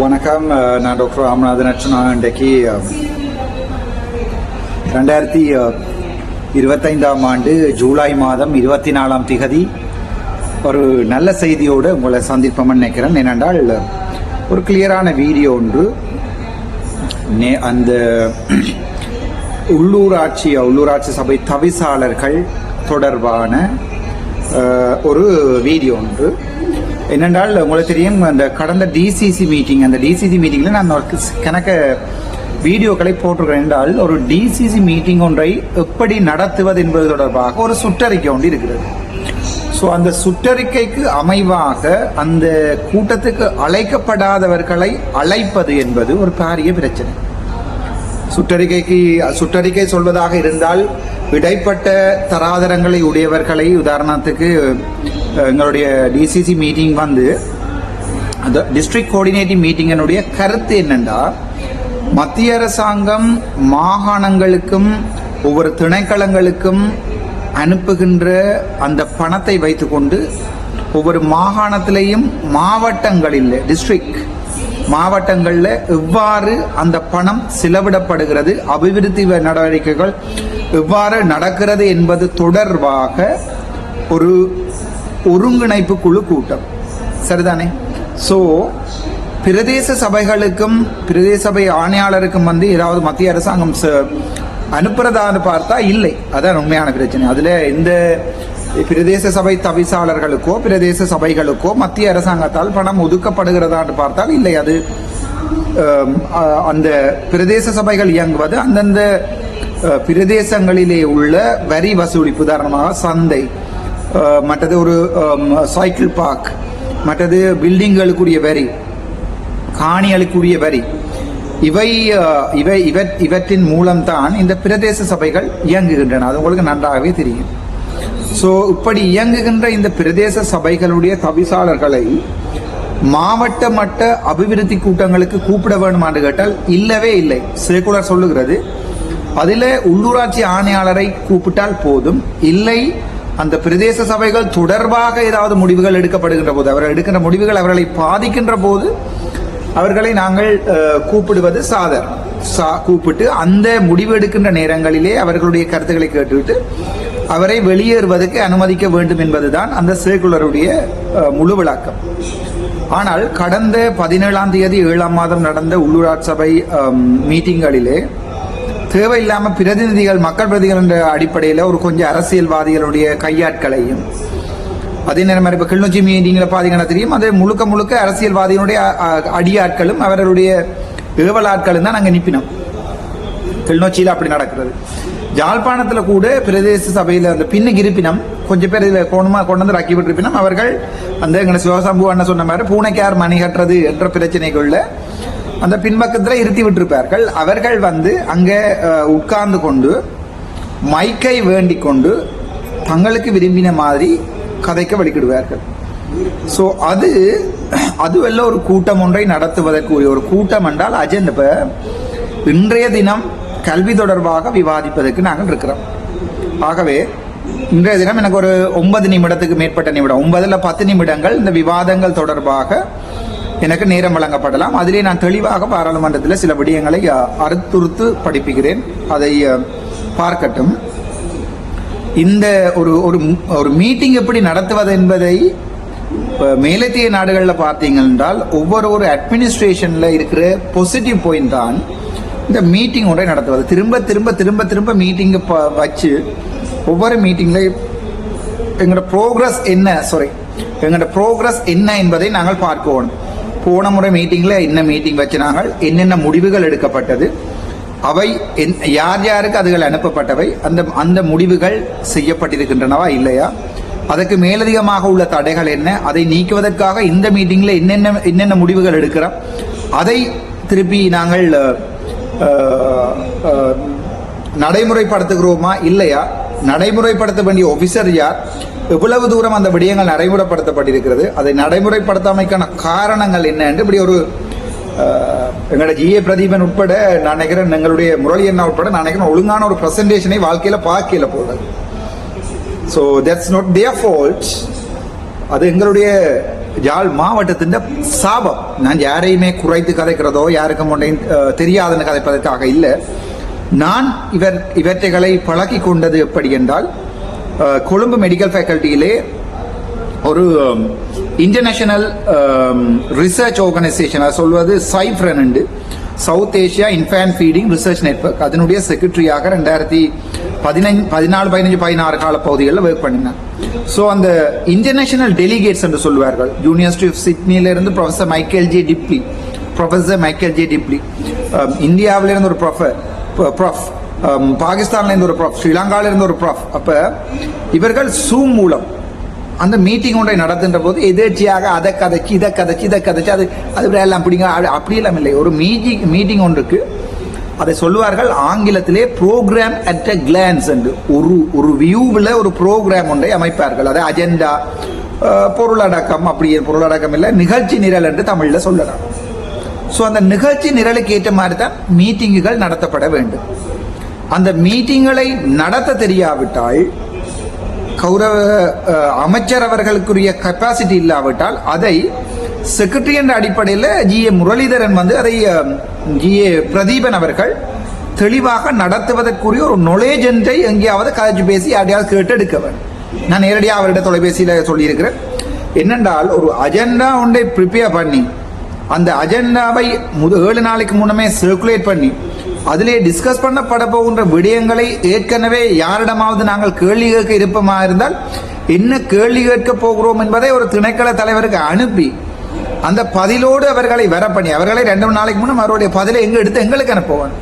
வணக்கம். நான் டாக்டர் ராமநாதன் அர்ச்சனா இன்றைக்கு ரெண்டாயிரத்தி இருபத்தைந்தாம் ஆண்டு ஜூலை மாதம் இருபத்தி நாலாம் திகதி ஒரு நல்ல செய்தியோடு உங்களை சந்திப்போம்னு நினைக்கிறேன். ஏனென்றால் ஒரு கிளியரான வீடியோ ஒன்று. நே அந்த உள்ளூராட்சி உள்ளூராட்சி சபை தவிசாளர்கள் தொடர்பான ஒரு வீடியோ ஒன்று. என்னென்றால் உங்களுக்கு தெரியும் அந்த கடந்த டிசிசி மீட்டிங் அந்த டிசிசி மீட்டிங்கில் நான் ஒரு கணக்க வீடியோக்களை போட்டிருக்கிறேன் என்றால் ஒரு டிசிசி மீட்டிங் ஒன்றை எப்படி நடத்துவது என்பது தொடர்பாக ஒரு சுற்றறிக்கை ஒன்று இருக்கிறது. ஸோ அந்த சுற்றறிக்கைக்கு அமைவாக அந்த கூட்டத்துக்கு அழைக்கப்படாதவர்களை அழைப்பது என்பது ஒரு பாரிய பிரச்சனை. சுற்றறிக்கைக்கு சுற்றறிக்கை சொல்வதாக இருந்தால் இடைப்பட்ட தராதரங்களை உடையவர்களை உதாரணத்துக்கு எங்களுடைய டிசிசி மீட்டிங் வந்து அந்த டிஸ்ட்ரிக்ட் கோஆர்டினேட்டிவ் மீட்டிங்கினுடைய கருத்து என்னென்றா மத்திய அரசாங்கம் மாகாணங்களுக்கும் ஒவ்வொரு திணைக்களங்களுக்கும் அனுப்புகின்ற அந்த பணத்தை வைத்துக்கொண்டு ஒவ்வொரு மாகாணத்திலையும் மாவட்டங்களில் டிஸ்ட்ரிக்ட் மாவட்டங்களில் எவ்வாறு அந்த பணம் செலவிடப்படுகிறது அபிவிருத்தி நடவடிக்கைகள் எவ்வாறு நடக்கிறது என்பது தொடர்பாக ஒரு ஒருங்கிணைப்பு குழு கூட்டம். சரிதானே? ஸோ பிரதேச சபைகளுக்கும் பிரதேச சபை ஆணையாளருக்கும் வந்து ஏதாவது மத்திய அரசாங்கம் ச- அனுப்புறதான்னு பார்த்தா இல்லை. அதான் உண்மையான பிரச்சனை. அதில் இந்த பிரதேச சபை தவிசாளர்களுக்கோ பிரதேச சபைகளுக்கோ மத்திய அரசாங்கத்தால் பணம் ஒதுக்கப்படுகிறதான்னு பார்த்தால் இல்லை. அது அந்த பிரதேச சபைகள் இயங்குவது அந்தந்த பிரதேசங்களிலே உள்ள வரி வசூலிப்பு உதாரணமாக சந்தை மற்றது ஒரு சைக்கிள் பார்க் மற்றது பில்டிங்களுக்குரிய வரி காணிகளுக்குரிய வரி இவை இவை இவற் இவற்றின் மூலம்தான் இந்த பிரதேச சபைகள் இயங்குகின்றன. அது உங்களுக்கு நன்றாகவே தெரியும். ஸோ இப்படி இயங்குகின்ற இந்த பிரதேச சபைகளுடைய தவிசாளர்களை மாவட்ட மட்ட அபிவிருத்தி கூட்டங்களுக்கு கூப்பிட வேண்டுமான்னு கேட்டால் இல்லவே இல்லை. சேகுலர் சொல்லுகிறது. அதில் உள்ளூராட்சி ஆணையாளரை கூப்பிட்டால் போதும். இல்லை அந்த பிரதேச சபைகள் தொடர்பாக ஏதாவது முடிவுகள் எடுக்கப்படுகின்ற போது அவர்கள் எடுக்கின்ற முடிவுகள் அவர்களை பாதிக்கின்ற போது அவர்களை நாங்கள் கூப்பிடுவது சாதாரணம் சா கூப்பிட்டு அந்த முடிவு எடுக்கின்ற நேரங்களிலே அவர்களுடைய கருத்துக்களை கேட்டுவிட்டு அவரை வெளியேறுவதற்கு அனுமதிக்க வேண்டும் என்பதுதான் அந்த சர்க்குலருடைய முழு விளக்கம். ஆனால் கடந்த பதினேழாம் தேதி ஏழாம் மாதம் நடந்த உள்ளூராட்சி சபை மீட்டிங்களிலே தேவையில்லாம பிரதிநிதிகள் மக்கள் பிரதிகள் என்ற அடிப்படையில் ஒரு கொஞ்சம் அரசியல்வாதிகளுடைய கையாட்களையும் அதே நேரம் இப்போ கிளிநொச்சி மீட்டிங்கில் பார்த்தீங்கன்னா தெரியும் அது முழுக்க முழுக்க அரசியல்வாதியினுடைய அடியாட்களும் அவர்களுடைய ஏவலாட்களும் தான் நாங்கள் நிப்பினோம். கிளிநொச்சியில் அப்படி நடக்கிறது. யாழ்ப்பாணத்தில் கூட பிரதேச சபையில் அந்த பின்னுக்கு இருப்பினம் கொஞ்சம் பேர் இதில் கோணமாக கொண்டு வந்து ரக்கி விட்டிருப்பினம். அவர்கள் அந்த எங்களை சிவசம்பு அண்ணன் சொன்ன மாதிரி பூனைக்கார் மணி கட்டுறது என்ற பிரச்சனைக்குள்ள அந்த பின்பக்கத்தில் இருத்தி விட்டிருப்பார்கள். அவர்கள் வந்து அங்கே உட்கார்ந்து கொண்டு மைக்கை வேண்டிக் கொண்டு தங்களுக்கு விரும்பின மாதிரி கதைக்க வழிக்கிடுவார்கள் ஸோ அது அதுவெல்லாம் ஒரு கூட்டம் ஒன்றை நடத்துவதற்குரிய ஒரு கூட்டம் என்றால் அஜெண்ட் இப்போ இன்றைய தினம் கல்வி தொடர்பாக விவாதிப்பதற்கு நாங்கள் இருக்கிறோம். ஆகவே இன்றைய தினம் எனக்கு ஒரு ஒன்பது நிமிடத்துக்கு மேற்பட்ட நிமிடம் ஒன்பதுல பத்து நிமிடங்கள் இந்த விவாதங்கள் தொடர்பாக எனக்கு நேரம் வழங்கப்படலாம். அதிலே நான் தெளிவாக பாராளுமன்றத்தில் சில விடயங்களை அறுத்துறுத்து படிப்புகிறேன். அதை பார்க்கட்டும். இந்த ஒரு ஒரு ஒரு மீட்டிங் எப்படி நடத்துவது என்பதை மேலத்திய நாடுகளில் பார்த்தீங்க என்றால் ஒவ்வொரு ஒரு அட்மினிஸ்ட்ரேஷனில் இருக்கிற பாசிட்டிவ் பாயிண்ட் தான் இந்த மீட்டிங் ஒன்றை நடத்துவது. திரும்ப திரும்ப திரும்ப திரும்ப மீட்டிங்கை ப வச்சு ஒவ்வொரு மீட்டிங்கில் எங்களோட ப்ரோக்ரஸ் என்ன சாரி எங்களோட ப்ரோக்ரஸ் என்ன என்பதை நாங்கள் பார்க்கணும். போன முறை மீட்டிங்கில் என்ன மீட்டிங் வச்சு நாங்கள் என்னென்ன முடிவுகள் எடுக்கப்பட்டது அவை என்- யார் யாருக்கு அதுகள் அனுப்பப்பட்டவை அந்த அந்த முடிவுகள் செய்யப்பட்டிருக்கின்றனவா இல்லையா? அதற்கு மேலதிகமாக உள்ள தடைகள் என்ன அதை நீக்குவதற்காக இந்த மீட்டிங்கில் என்னென்ன என்னென்ன முடிவுகள் எடுக்கிறோம் அதை திருப்பி நாங்கள் நடைமுறைப்படுத்துகிறோமா? இல்லையா? நடைமுறைப்படுத்த வேண்டிய ஒபிசர் யார்? எவ்வளவு தூரம் அந்த விடயங்கள் நடைமுறைப்படுத்தப்பட்டிருக்கிறது. அதை நடைமுறைப்படுத்தாமைக்கான காரணங்கள் என்ன என்று இப்படி ஒரு அஹ், எங்களோட ஜிஏ பிரதீபன் உட்பட நான் நினைக்கிறேன் எங்களுடைய முரளி அண்ணா உட்பட நான் நினைக்கிறேன் ஒழுங்கான ஒரு ப்ரெசன்டேஷனை வாழ்க்கையில் பார்க்கல போடுறது. So that's not their fault அது எங்களுடைய யாழ் மாவட்டத்தின் சாபம். நான் யாரையுமே குறைத்து கதைக்கிறதோ யாருக்கும் ஒன்றையும் தெரியாதுன்னு கதைப்பதற்காக இல்லை. நான் இவர் இவற்றைகளை பழகி கொண்டது எப்படி என்றால் கொழும்பு மெடிக்கல் ஃபேக்கல்ட்டியிலே ஒரு இன்டர்நேஷனல் ரிசர்ச் ஆர்கனைசேஷன் சொல்வது சைஃப்ரன் உண்டு South Asia infant feeding research network. அதனுடைய செக்ரட்டரியாக ரெண்டாயிரத்தி பதினஞ்சு பதினாலு பதினஞ்சு பதினாறு கால பகுதிகளில் ஒர்க் பண்ணினேன் ஸோ அந்த இன்டர்நேஷனல் டெலிகேட்ஸ் என்று சொல்வார்கள். University of சிட்னியிலிருந்து professor Michael J Dibley professor Michael J Dibley இந்தியாவிலிருந்து ஒரு ப்ரொஃபர் ப்ரொஃப் um, பாகிஸ்தான்ல இருந்து ஒரு ப்ரொஃப் ஸ்ரீலங்காலிருந்து ஒரு ப்ரொஃப் அப்ப இவர்கள் சூம் மூலம் அந்த மீட்டிங் ஒன்றை நடத்துகின்ற போது எதேச்சியாக அதை கதைச்சு இதை கதைச்சி இதை கதைச்சி அது அது எல்லாம் பிடிங்க. அது- அப்படி எல்லாம் இல்லை. ஒரு மீட்டிங் மீட்டிங் ஒன்றுக்கு அதை சொல்லுவார்கள் ஆங்கிலத்திலே ப்ரோக்ராம் அட் அ கிளான்ஸ் என்று. ஒரு ஒரு வியூவில் ஒரு ப்ரோக்ராம் ஒன்றை அமைப்பார்கள். அது அஜெண்டா பொருளடக்கம் அப்படி பொருளடக்கம் இல்லை நிகழ்ச்சி நிரல் என்று தமிழில் சொல்லலாம். ஸோ அந்த நிகழ்ச்சி நிரலுக்கு ஏற்ற மாதிரி தான் மீட்டிங்குகள் நடத்தப்பட வேண்டும். அந்த மீட்டிங்களை நடத்த தெரியாவிட்டால் கௌரவ அமைச்சர் அவர்களுக்குரிய கெப்பாசிட்டி இல்லாவிட்டால் அதை செக்ரட்டரி என்ற அடிப்படையில் ஜி ஏ முரளிதரன் வந்து அதை ஜி ஏ பிரதீபன் அவர்கள் தெளிவாக நடத்துவதற்குரிய ஒரு நொலேஜென்றை எங்கேயாவது கதைச்சு பேசி யாரையாவது கேட்டு வேண்டும் நான் நேரடியாக அவரிடம் தொலைபேசியில் சொல்லியிருக்கிறேன். என்னென்றால் ஒரு அஜெண்டா ஒன்றை ப்ரிப்பேர் பண்ணி அந்த அஜெண்டாவை ஏழு நாளைக்கு முன்னமே சர்க்குலேட் பண்ணி அதிலே டிஸ்கஸ் பண்ணப்பட போகின்ற விடயங்களை ஏற்கனவே யாரிடமாவது நாங்கள் கேள்வி கேட்க இருப்பமா இருந்தால் என்ன கேள்வி கேட்க போகிறோம் என்பதை ஒரு திணைக்கள தலைவருக்கு அனுப்பி அந்த பதிலோடு அவர்களை வர பண்ணி அவர்களை ரெண்டு மூணு நாளைக்கு முன்னும் அவருடைய பதிலை எங்கே எடுத்து எங்களுக்கு அனுப்புவாங்க.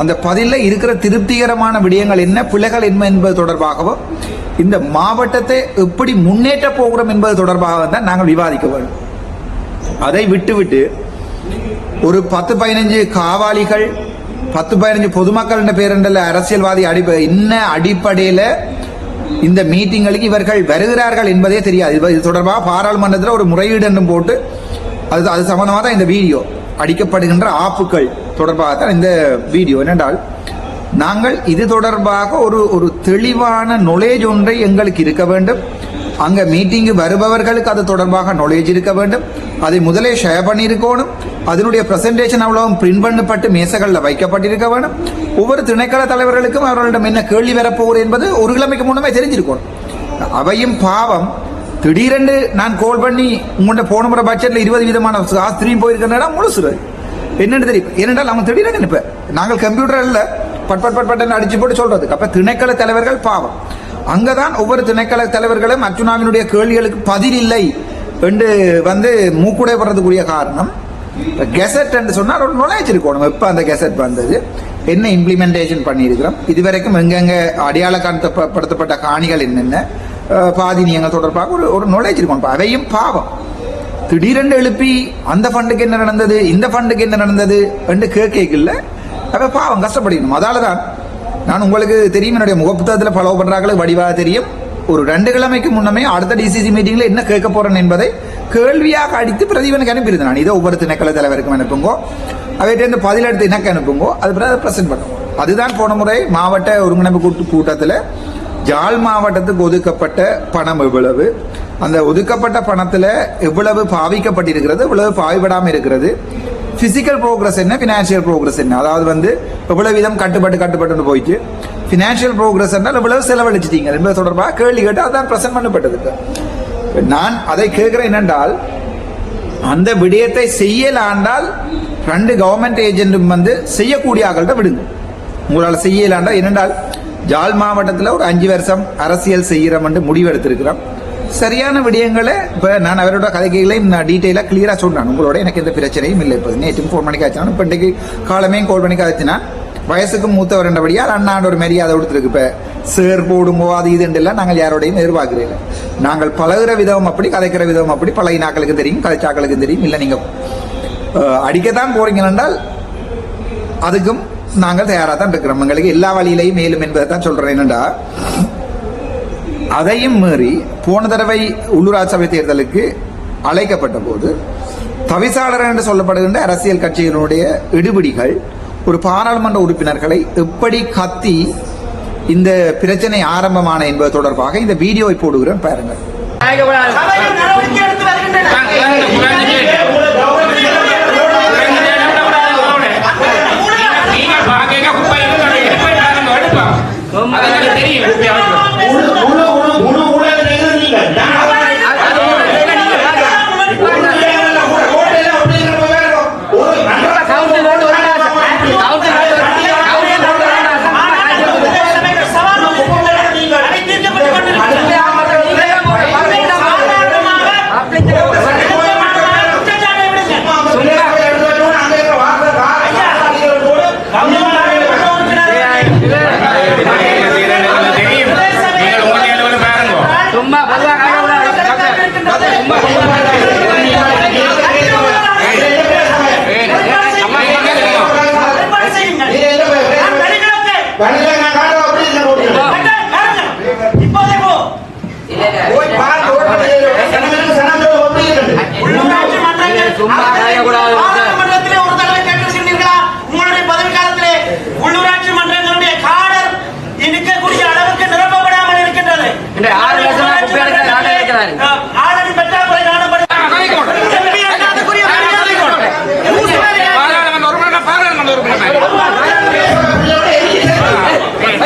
அந்த பதிலில் இருக்கிற திருப்திகரமான விடயங்கள் என்ன பிள்ளைகள் என்ன என்பது தொடர்பாகவும் இந்த மாவட்டத்தை எப்படி முன்னேற்ற போகிறோம் என்பது தொடர்பாக தான் நாங்கள் விவாதிக்க வேண்டும். அதை விட்டுவிட்டு ஒரு பத்து பதினஞ்சு காவாளிகள் பத்து பதினஞ்சு பொதுமக்கள் என்ற அரசியல்வாதி அடிப்ப என்ன அடிப்படையில் இந்த மீட்டிங்களுக்கு இவர்கள் வருகிறார்கள் என்பதே தெரியாது. இது தொடர்பாக பாராளுமன்றத்தில் ஒரு முறையீடு என்றும் போட்டு அது அது சம்பந்தமாக தான் இந்த வீடியோ அடிக்கப்படுகின்ற ஆப்புகள் தொடர்பாக தான் இந்த வீடியோ. என்னென்றால் நாங்கள் இது தொடர்பாக ஒரு ஒரு தெளிவான நொலேஜ் ஒன்றை எங்களுக்கு இருக்க வேண்டும். அங்க மீட்டிங்கு வருபவர்களுக்கு அது தொடர்பாக நாலேஜ் இருக்க வேண்டும். அதை முதலே ஷேர் பண்ணியிருக்கணும். அதனுடைய பிரசன்டேஷன் அவ்வளவும் பிரிண்ட் பண்ணப்பட்டு மேசைகளில் வைக்கப்பட்டிருக்க வேண்டும். ஒவ்வொரு திணைக்கள தலைவர்களுக்கும் அவர்களிடம் என்ன கேள்வி வரப்போகிறது என்பது ஒரு கிழமைக்கு முன்னமே தெரிஞ்சிருக்கணும். அவையும் பாவம். திடீரென்று நான் கோல் பண்ணி உங்கள்கிட்ட போன முறை பட்ஜெட்டில் இருபது விதமான ஆஸ்திரியும் போயிருக்கிறனா முழுசுறது என்னென்னு தெரியும். ஏனென்றால் அவங்க திடீரென்னு நினைப்பேன் நாங்கள் கம்ப்யூட்டர்ல பட் பட் பட் பட்டன் அடிச்சு போட்டு சொல்றதுக்கு. அப்போ திணைக்கள தலைவர்கள் பாவம். அங்கதான் ஒவ்வொரு திணைக்கள தலைவர்களும் அர்ஜுனாவினுடைய கேள்விகளுக்கு பதில் இல்லை என்று வந்து மூக்குடை படுறதுக்குரிய காரணம். கெசட் என்று சொன்னால் ஒரு நுழைச்சு இருக்கணும். எப்போ அந்த கெசட் வந்தது? என்ன இம்ப்ளிமெண்டேஷன் பண்ணியிருக்கிறோம்? இதுவரைக்கும் எங்கெங்க அடையாளப்படுத்தப்பட்ட காணிகள் என்னென்ன? அஹ், பாதினியங்கள் தொடர்பாக ஒரு ஒரு நுழைச்சு இருக்கணும். அவையும் பாவம். திடீரென்று எழுப்பி அந்த ஃபண்டுக்கு என்ன நடந்தது? இந்த ஃபண்டுக்கு என்ன நடந்தது? என்று கேட்கல அப்போ பாவம் கஷ்டப்படணும். அதால தான் நான் உங்களுக்கு தெரியும் என்னுடைய முகப்புத்தகத்தில் ஃபாலோ பண்றாங்களுக்கு வடிவாக தெரியும். ஒரு ரெண்டு கிழமைக்கு முன்னமே அடுத்த டிசிசி மீட்டிங்கில் என்ன கேட்க போறேன் என்பதை கேள்வியாக அடித்து பிரதீபனுக்கு அனுப்பியிருந்தேன் நான். இதை ஒவ்வொரு திணைக்கள தலைவருக்கும் அனுப்புங்கோ. அவையிட்ட பதில் எடுத்து எனக்கு அனுப்புங்கோ. அது பிறகு அதை ப்ரெசென்ட் பண்ணுவோம் அதுதான் போன முறை மாவட்ட ஒருங்கிணைப்பு கூட்டு கூட்டத்தில் ஜாழ் மாவட்டத்துக்கு ஒதுக்கப்பட்ட பணம் எவ்வளவு அந்த ஒதுக்கப்பட்ட பணத்தில் எவ்வளவு பாவிக்கப்பட்டிருக்கிறது எவ்வளவு பாவிப்படாமல் இருக்கிறது பிசிக்கல் ப்ரோக்ரஸ் என்ன ஃபினான்ஷியல் ப்ரோக்ரஸ் என்ன? அதாவது வந்து எவ்வளவு விதம் கட்டுப்பட்டு கட்டுப்பட்டு போயிட்டு ஃபினான்ஷியல் ப்ரோக்ரஸ் என்றால் எவ்வளவு செலவழிச்சிட்டீங்க. என்பது தொடர்பாக கேள்வி கேட்டு அதான் பிரசன்ட் பண்ணப்பட்டது நான் அதை கேட்கிறேன் என்னென்றால் அந்த விடயத்தை செய்யலாண்டால் ரெண்டு கவர்மெண்ட் ஏஜென்ட்டும் வந்து செய்யக்கூடிய ஆக்கள்கிட்ட விடுங்க. உங்களால் செய்யலாண்டா? என்னென்றால் ஜாழ் மாவட்டத்தில் ஒரு அஞ்சு வருஷம் அரசியல் செய்கிறோம் என்று முடிவெடுத்திருக்கிறோம். சரியான விடயங்களை இப்போ நான் அவரோட கதைகளையும் நான் டீட்டெயிலாக கிளியராக சொன்னேன். உங்களோட எனக்கு எந்த பிரச்சனையும் இல்லை. இப்போ நேற்றும் ஃபோன் பண்ணி காய்ச்சினா இப்போ இன்றைக்கு காலமே கால் பண்ணி காய்ச்சினா வயசுக்கு மூத்தவர் என்றபடியால் அண்ணாண்ட ஒரு மரியாதை கொடுத்துருக்கு. இப்போ சேர் போடுங்கோ அது இது நாங்கள் யாரோடையும் எதிர்பார்க்கிறீங்க நாங்கள் பழகிற விதம் அப்படி கதைக்கிற விதம் அப்படி பழகினாக்களுக்கு தெரியும் கதைச்சாக்களுக்கு தெரியும். இல்லை நீங்கள் அடிக்கத்தான் போறீங்க என்றால் அதுக்கும் நாங்கள் தயாராக தான் இருக்கிறோம். எங்களுக்கு எல்லா வழியிலையும் மேலும் என்பதை தான் சொல்கிறேன் என்னடா அதையும் மீறி போன தடவை உள்ளூராட்சி சபை தேர்தலுக்கு அழைக்கப்பட்ட போது தவிசாளர் என்று சொல்லப்படுகின்ற அரசியல் கட்சிகளுடைய இடுபிடிகள் ஒரு பாராளுமன்ற உறுப்பினர்களை எப்படி கத்தி இந்த பிரச்சனை ஆரம்பமான என்பது தொடர்பாக இந்த வீடியோவை போடுகிறேன் பாருங்கள். சபையில் நடவடிக்கை எடுத்து வருகின்றன உணவு முழு முழு ஊழல் செய்தது நீங்க. நான் ஓட்டையில அப்படிங்கிற மாதிரி ஒரு நல்ல சும்மா பொதுவாக சும்மா கலையக்கூடாது பாராளுமன்றத்திலே ஒரு தடவை கேட்டிருக்கின்றீர்களா? உங்களுடைய பதவி காலத்திலே உள்ளூராட்சி மன்றங்களுடைய காடர் இருக்கக்கூடிய அளவுக்கு நிரப்பப்படாமல் இருக்கின்றது இந்த ஆறு லட்சம் குப்பை அடிக்கிற நாட்டை இருக்கிறாரு. அஹ், ஆளணி பற்றாக்குறை காணப்படுகிறது. எம்பி அண்ணாதுக்குரிய மரியாதை கொடு. ஊசுவதை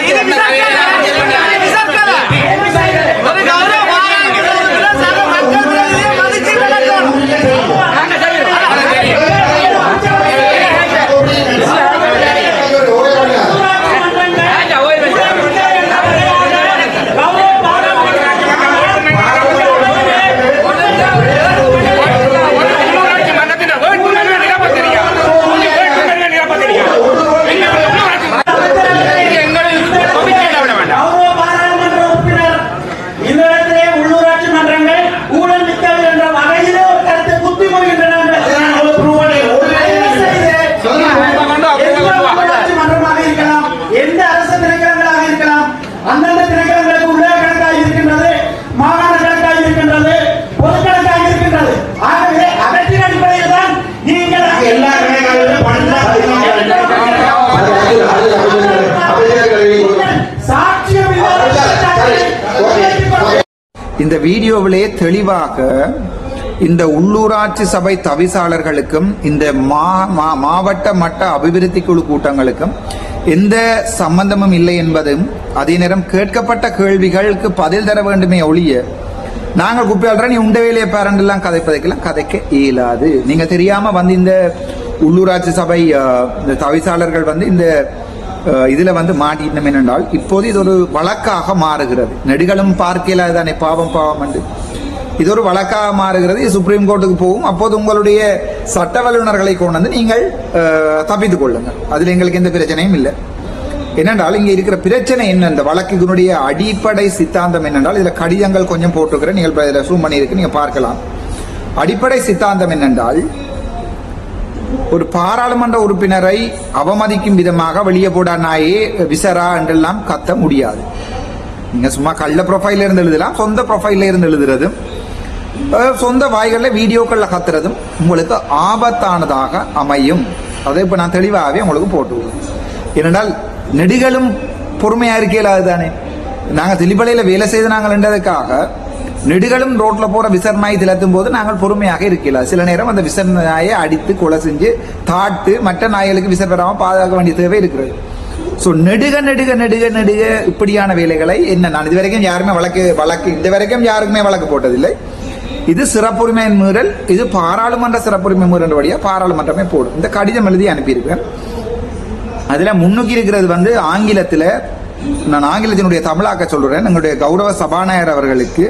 இது விசாரிக்காதா? இது விசாரிக்காதா? ஒரு கௌரவ பாராளுமன்றத்திலே சக மக்கள் பிரதிநிதியை மதிச்சு நடக்கணும். உள்ளூராட்சி மன்றங்கள் கௌரவ கௌரவ பாராளுமன்ற உறுப்பினர் இந்த இடத்திலே உள்ளூராட்சி மன்றங்கள் ஊழல் மிக்கவை என்ற வகையிலே ஒரு கருத்தை குத்தி மொழிகின்றன உள்ளூராட்சி மன்றமாக இருக்கலாம் எந்த அரசு திணைக்களங்களாக இருக்கலாம் அந்தந்த திணைக்களங்களுக்கு உள்ள கணக்காக இருக்கின்றது மாகாண கணக்காக இருக்கின்றது பொது கணக்காக இருக்கின்றது ஆகவே அவற்றின் அடிப்படையில் தான் நீங்கள் எல்லா கடைகளிலும் பணம் சாட்சிய விவாதத்தை இந்த வீடியோவிலே தெளிவாக இந்த உள்ளூராட்சி சபை தவிசாளர்களுக்கும் இந்த மா மா- மாவட்ட மட்ட அபிவிருத்தி குழு கூட்டங்களுக்கும் எந்த சம்பந்தமும் இல்லை என்பதும் அதே நேரம் கேட்கப்பட்ட கேள்விகளுக்கு பதில் தர வேண்டுமே ஒழிய நாங்கள் குப்பையாளர் நீ உண்ட வேலையை பேரண்டெல்லாம் கதைப்பதைக்கெல்லாம் கதைக்க இயலாது. நீங்க தெரியாம வந்து இந்த உள்ளூராட்சி சபை இந்த தவிசாளர்கள் வந்து இந்த இதுல வந்து மாட்டினோம் என்னென்றால் இப்போது இது ஒரு வழக்காக மாறுகிறது. நெடுகளும் பார்க்கல தானே பாவம் பாவம் என்று. இது ஒரு வழக்காக மாறுகிறது இது சுப்ரீம் கோர்ட்டுக்கு போகும். அப்போது உங்களுடைய சட்ட வல்லுநர்களை கொண்டு வந்து நீங்கள் தப்பித்துக் கொள்ளுங்கள். அதில் எங்களுக்கு எந்த பிரச்சனையும் இல்லை. என்னென்றால் இங்கே இருக்கிற பிரச்சனை என்ன? இந்த வழக்கினுடைய அடிப்படை சித்தாந்தம் என்னென்றால் இதில் கடிதங்கள் கொஞ்சம் போட்டுக்கிறேன் நீங்கள் இதில் இதுல பண்ணியிருக்கு நீங்கள் பார்க்கலாம். அடிப்படை சித்தாந்தம் என்னென்றால் ஒரு பாராளுமன்ற உறுப்பினரை அவமதிக்கும் விதமாக வெளியே போடா நாயே விசரா என்றெல்லாம் கத்த முடியாது. நீங்க சும்மா கள்ள ப்ரொஃபைல இருந்து எழுதலாம் சொந்த ப்ரொஃபைல இருந்து எழுதுறதும் சொந்த வாய்களில் வீடியோக்களில் கத்துறதும் உங்களுக்கு ஆபத்தானதாக அமையும். அதை இப்போ நான் தெளிவாகவே உங்களுக்கு போட்டு ஏனென்றால் நெடுகளும் பொறுமையாக இருக்கல அதுதானே நாங்கள் தெளிப்பலையில வேலை செய்து நாங்கள் என்றதுக்காக நெடுகளும் ரோட்ல போற விசரநாயை திலத்தும் போது நாங்கள் பொறுமையாக இருக்கலாம் சில நேரம் அந்த விசரநாயை அடித்து கொலை செஞ்சு தாட்டு மற்ற நாய்களுக்கு விசர் பாதுகாக்க வேண்டிய தேவை இருக்கிறது. ஸோ நெடுக நெடுக நெடுக நெடுக இப்படியான வேலைகளை என்ன நான் இது வரைக்கும் யாருமே வழக்கு வழக்கு இந்த வரைக்கும் யாருக்குமே வழக்கு போட்டதில்லை. இது சிறப்புரிமை மீறல் இது பாராளுமன்ற சிறப்புரிமை மீறல் வழியா பாராளுமன்றமே போடும். இந்த கடிதம் எழுதி அனுப்பியிருக்கேன். அதில் முன்னுக்கு இருக்கிறது வந்து ஆங்கிலத்தில் நான் ஆங்கிலத்தினுடைய தமிழாக்க சொல்றேன். எங்களுடைய கௌரவ சபாநாயகர் அவர்களுக்கு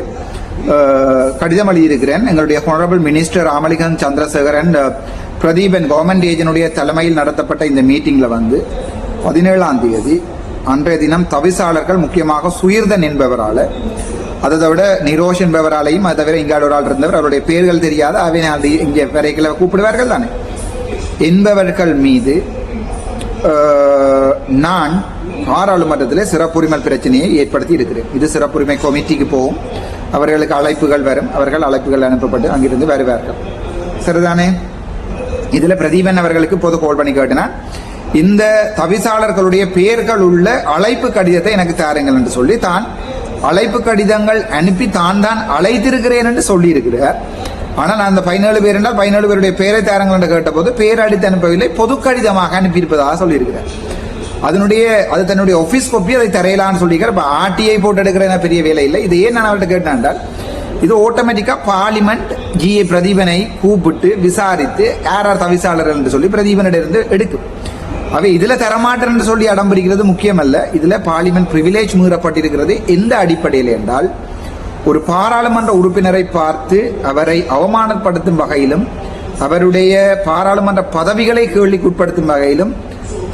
கடிதம் எழுதியிருக்கிறேன். எங்களுடைய honourable minister Ramalingam Chandrasekaran Pradeepan government ஏஜனுடைய தலைமையில் நடத்தப்பட்ட இந்த மீட்டிங்ல வந்து பதினேழாம் தேதி அன்றைய தினம் தவிசாளர்கள் முக்கியமாக சுயர்தன் என்பவரால் அதை தவிர நிரோஷ் என்பவராலையும் அதை தவிர இங்காடு ஒரு ஆள் இருந்தவர். அவருடைய பெயர்கள் தெரியாத அவை இங்கே வரைகளை கூப்பிடுவார்கள் தானே? என்பவர்கள் மீது நான் பாராளுமன்றத்தில் சிறப்புரிமை பிரச்சனையை ஏற்படுத்தி இருக்கிறேன். இது சிறப்புரிமை கமிட்டிக்கு போகும். அவர்களுக்கு அழைப்புகள் வரும். அவர்கள் அழைப்புகள் அனுப்பப்பட்டு அங்கிருந்து வருவார்கள். சரிதானே? இதில் பிரதீபன் அவர்களுக்கு பொது கோல் பண்ணி கேட்டினான் இந்த தவிசாளர்களுடைய பெயர்கள் உள்ள அழைப்பு கடிதத்தை எனக்கு தாருங்கள் என்று சொல்லி தான் அழைப்பு கடிதங்கள் அனுப்பி தான் தான் அழைத்திருக்கிறேன் என்று சொல்லி இருக்கிறார் ஆனால் நான் அந்த பதினேழு பேர் என்றால் பதினேழு பேருடைய பேரை தாருங்கள் என்று கேட்டபோது பேர் அடித்து அனுப்பவில்லை பொது கடிதமாக அனுப்பியிருப்பதாக சொல்லியிருக்கிறார். அதனுடைய அது தன்னுடைய ஆஃபீஸ் கோப்பி அதை தரையலாம்னு சொல்லியிருக்கார். இப்போ ஆர்டிஐ போட்டு எடுக்கிற பெரிய வேலை இல்லை. இது ஏன் நான் அவர்கிட்ட கேட்டேன் என்றால் இது ஆட்டோமேட்டிக்காக பார்லிமெண்ட் ஜிஏ பிரதீபனை கூப்பிட்டு விசாரித்து யார் தவிசாளர் என்று சொல்லி பிரதீபனிடமிருந்து எடுக்கும் அவை இதில் தரமாட்டேன் என்று சொல்லி அடம்பிடிக்கிறது முக்கியமல்ல. இதில் பார்லிமெண்ட் ப்ரிவிலேஜ் மீறப்பட்டிருக்கிறது. எந்த அடிப்படையில் என்றால் ஒரு பாராளுமன்ற உறுப்பினரை பார்த்து அவரை அவமானப்படுத்தும் வகையிலும் அவருடைய பாராளுமன்ற பதவிகளை கேள்விக்குட்படுத்தும் வகையிலும்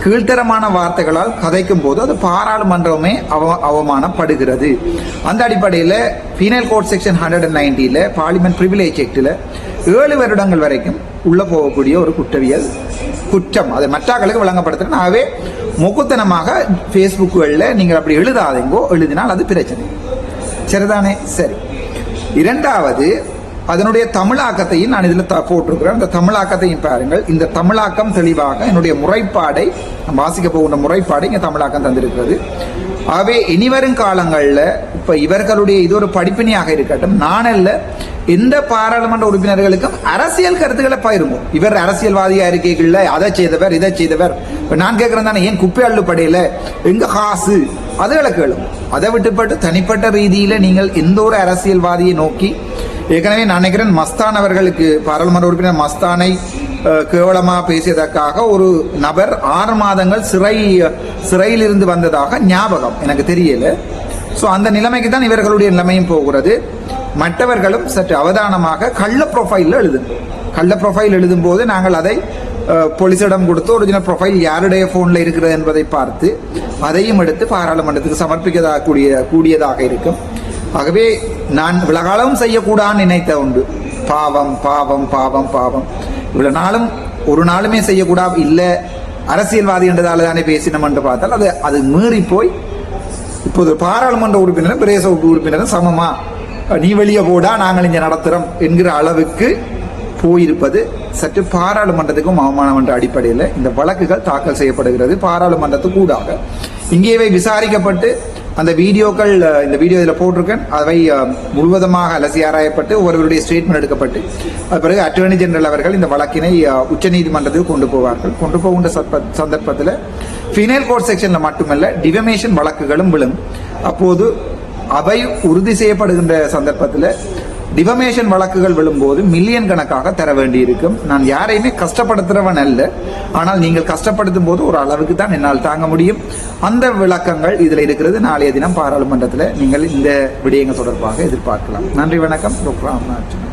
கீழ்த்தரமான வார்த்தைகளால் கதைக்கும் போது அது பாராளுமன்றமே அவ அவமானப்படுகிறது. அந்த அடிப்படையில் penal code section hundred and நைன்டியில் parliament privilege ஆக்டில் ஏழு வருடங்கள் வரைக்கும் உள்ள போகக்கூடிய ஒரு குற்றவியல் குற்றம். அதை மற்றாக்களுக்கு வழங்கப்படுத்துறேன் ஆகவே முகுத்தனமாக ஃபேஸ்புக்குகளில் நீங்கள் அப்படி எழுதாதீங்கோ எழுதினால் அது பிரச்சனை. சரிதானே? சரி. இரண்டாவது அதனுடைய தமிழாக்கத்தையும் நான் இதில் த- போட்டிருக்கிறேன். அந்த தமிழாக்கத்தையும் பாருங்கள். இந்த தமிழாக்கம் தெளிவாக என்னுடைய முறைப்பாடை நான் வாசிக்க போகின்ற முறைப்பாடை இங்கே தமிழாக்கம் தந்திருக்கிறது. ஆகவே இனிவரும் காலங்களில் இப்போ இவர்களுடைய இது ஒரு படிப்பினையாக இருக்கட்டும் நானல்ல எந்த பாராளுமன்ற உறுப்பினர்களுக்கும் அரசியல் கருத்துக்களை பயிருங்கும் இவர் அரசியல்வாதியாக இருக்கீங்கல்ல அதை செய்தவர் இதை செய்தவர். இப்போ நான் கேட்குறேன் தானே ஏன் குப்பை அள்ளுப்படையில் எங்கே காசு? அதுகளை கேளும் அதை விட்டுப்பட்டு தனிப்பட்ட ரீதியில் நீங்கள் எந்த ஒரு அரசியல்வாதியை நோக்கி ஏற்கனவே நான் நினைக்கிறேன் மஸ்தான் அவர்களுக்கு பாராளுமன்ற உறுப்பினர் மஸ்தானை கேவலமாக பேசியதற்காக ஒரு நபர் ஆறு மாதங்கள் சிறை சிறையிலிருந்து வந்ததாக ஞாபகம் எனக்கு தெரியல. ஸோ அந்த நிலைமைக்கு தான் இவர்களுடைய நிலைமையும் போகிறது. மற்றவர்களும் சற்று அவதானமாக கள்ள ப்ரொஃபைலில் எழுதும். கள்ள ப்ரொஃபைல் எழுதும் போது நாங்கள் அதை போலீஸிடம் கொடுத்து ஒரிஜினல் ப்ரொஃபைல் யாருடைய ஃபோனில் இருக்கிறது என்பதை பார்த்து அதையும் எடுத்து பாராளுமன்றத்துக்கு சமர்ப்பிக்கதாக கூடிய கூடியதாக இருக்கும். ஆகவே நான் விலகாலம் செய்யக்கூடாதுன்னு நினைத்த உண்டு. பாவம் பாவம் பாவம் பாவம். இவ்வளவு நாளும் ஒரு நாளுமே செய்யக்கூடாது இல்லை அரசியல்வாதி என்றதால தானே பேசினோம் என்று பார்த்தால் அது அது மீறி போய் இப்போது பாராளுமன்ற உறுப்பினரும் பிரதேச உறுப்பினரும் சமமா? நீ வெளியே போடா நாங்கள் இங்கே நடத்துகிறோம் என்கிற அளவுக்கு போயிருப்பது சற்று பாராளுமன்றத்துக்கும் அவமானம் என்ற அடிப்படையில் இந்த வழக்குகள் தாக்கல் செய்யப்படுகிறது பாராளுமன்றத்துக்கு கூடாக இங்கேவை விசாரிக்கப்பட்டு அந்த வீடியோக்கள் இந்த வீடியோ இதில் போட்டிருக்கேன். அவை முழுவதுமாக அலசி ஆராயப்பட்டு ஒருவருடைய ஸ்டேட்மெண்ட் எடுக்கப்பட்டு அது பிறகு அட்டர்னி ஜெனரல் அவர்கள் இந்த வழக்கினை உச்சநீதிமன்றத்துக்கு கொண்டு போவார்கள். கொண்டு போகின்ற சந்தர்ப்பத்தில் ஃபினைல் கோர்ட் செக்ஷனில் மட்டுமல்ல டிவமேஷன் வழக்குகளும் விழும். அப்போது அவை உறுதி செய்யப்படுகின்ற சந்தர்ப்பத்தில் டிஃபமேஷன் வழக்குகள் விழும்போது மில்லியன் கணக்காக தர வேண்டியிருக்கும். நான் யாரையுமே கஷ்டப்படுத்துறவன் அல்ல. ஆனால் நீங்கள் கஷ்டப்படுத்தும் போது ஒரு அளவுக்கு தான் என்னால் தாங்க முடியும். அந்த விளக்கங்கள் இதில் இருக்கிறது. நாளைய தினம் பாராளுமன்றத்தில் நீங்கள் இந்த விடயங்கள் தொடர்பாக எதிர்பார்க்கலாம். நன்றி வணக்கம். டாக்டர் ராமநாதன்.